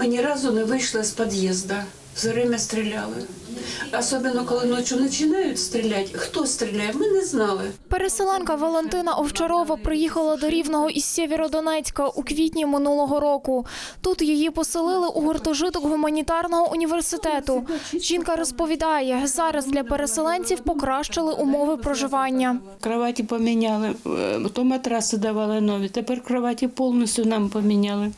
Ми ні разу не вийшли з під'їзду. Все время стріляли. Особливо, коли ночі починають стріляти. Хто стріляє, ми не знали. Переселенка Валентина Овчарова приїхала до Рівного із Сєвєродонецька у квітні минулого року. Тут її поселили у гуртожиток гуманітарного університету. Жінка розповідає, зараз для переселенців покращили умови проживання. Кроваті поміняли, е, то матраси давали нові. Тепер кроваті повністю нам поміняли.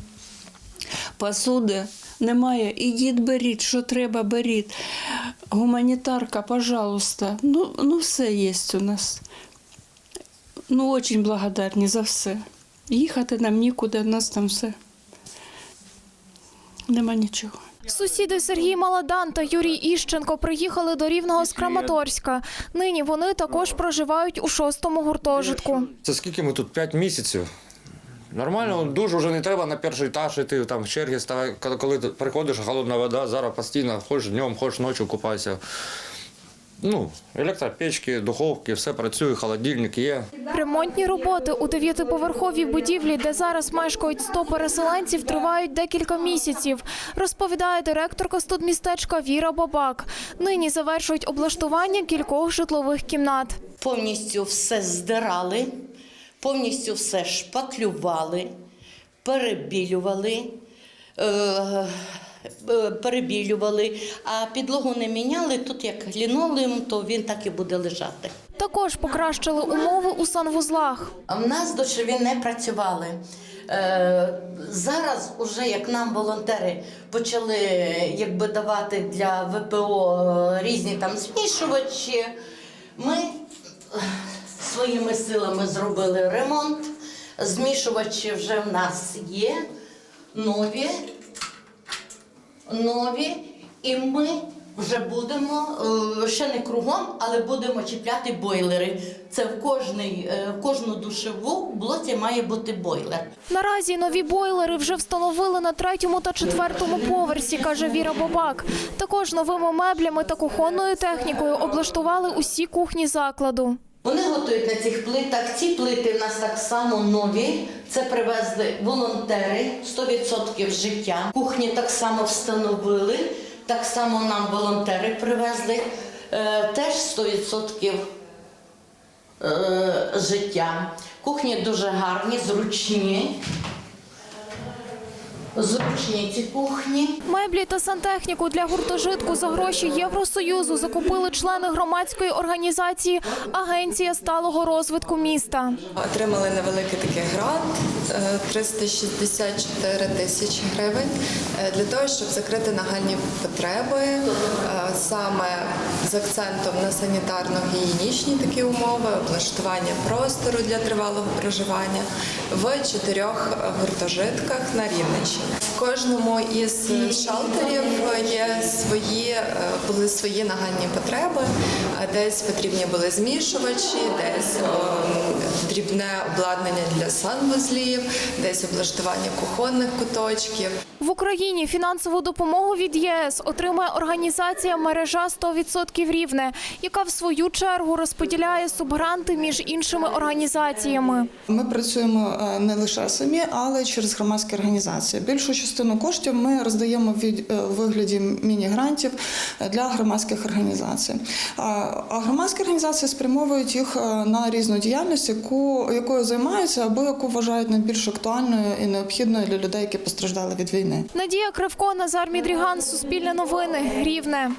Посуди немає. Ідіть беріть, що треба, беріть. Гуманітарка, пожалуйста. Ну, ну все є у нас. Ну, дуже благодарні за все. Їхати нам нікуди, у нас там все. Нема нічого. Сусіди Сергій Маладан та Юрій Іщенко приїхали до Рівного з Краматорська. Нині вони також проживають у шостому гуртожитку. Це скільки ми тут? П'ять місяців. Нормально, дуже вже не треба на перший етаж іти, там в черги ставай, коли- коли ти приходиш, холодна вода, зараз постійно, хоч днем, хоч ночі купайся. Ну, електропечки, духовки, все працює, холодильник є. Ремонтні роботи у дев'ятиповерховій будівлі, де зараз мешкають 100 переселенців, тривають декілька місяців, розповідає директорка студмістечка Віра Бабак. Нині завершують облаштування кількох житлових кімнат. повністю все здирали, повністю все шпаклювали, перебілювали, е, е, перебілювали, а підлогу не міняли. Тут як лінолеум, то він так і буде лежати. Також покращили умови у санвузлах. В нас душові не працювали. Е, зараз, уже як нам волонтери почали якби давати для ВПО різні там змішувачі, ми своїми силами зробили ремонт. Змішувачі вже в нас є, нові, нові, і ми вже будемо е, ще не кругом, але будемо чіпляти бойлери. Це в кожний, е, в кожну душеву блоці має бути бойлер. Наразі нові бойлери вже встановили на третьому та четвертому поверсі, каже Віра Бабак. Також новими меблями та кухонною технікою облаштували усі кухні закладу. Вони готують на цих плитах. Ці плити в нас так само нові. Це привезли волонтери 100% життя. Кухні так само встановили. Так само нам волонтери привезли е, теж 100% е, життя. Кухні дуже гарні, зручні. Зручні ці кухні. Меблі та сантехніку для гуртожитку за гроші Євросоюзу закупили члени громадської організації Агенція сталого розвитку міста. Отримали невеликий такий грант е, 364 тисячі гривень е, для того, щоб закрити нагальні потреби, е, саме з акцентом на санітарно-гігієнічні такі умови, облаштування простору для тривалого проживання в чотирьох гуртожитках на Рівненщині. В кожному із шалтерів є свої е, були свої нагальні потреби. Е, Десь потрібні були змішувачі, десь ем, дрібне обладнання для санвузлів, десь облаштування кухонних куточків. В Україні фінансову допомогу від ЄС отримує організація мережа 100% рівне, яка в свою чергу розподіляє субгранти між іншими організаціями. Ми працюємо е, не лише самі, але через громадські організації. Більшу частину коштів ми роздаємо від- е, вигляді міні-грантів е, для громадських організацій. А громадські організації спрямовують їх на різну діяльність, яку якою займаються або яку вважають найбільш актуальною і необхідною для людей, які постраждали від війни. Надія Кривко, Назар Мідріган, Суспільне новини, Рівне.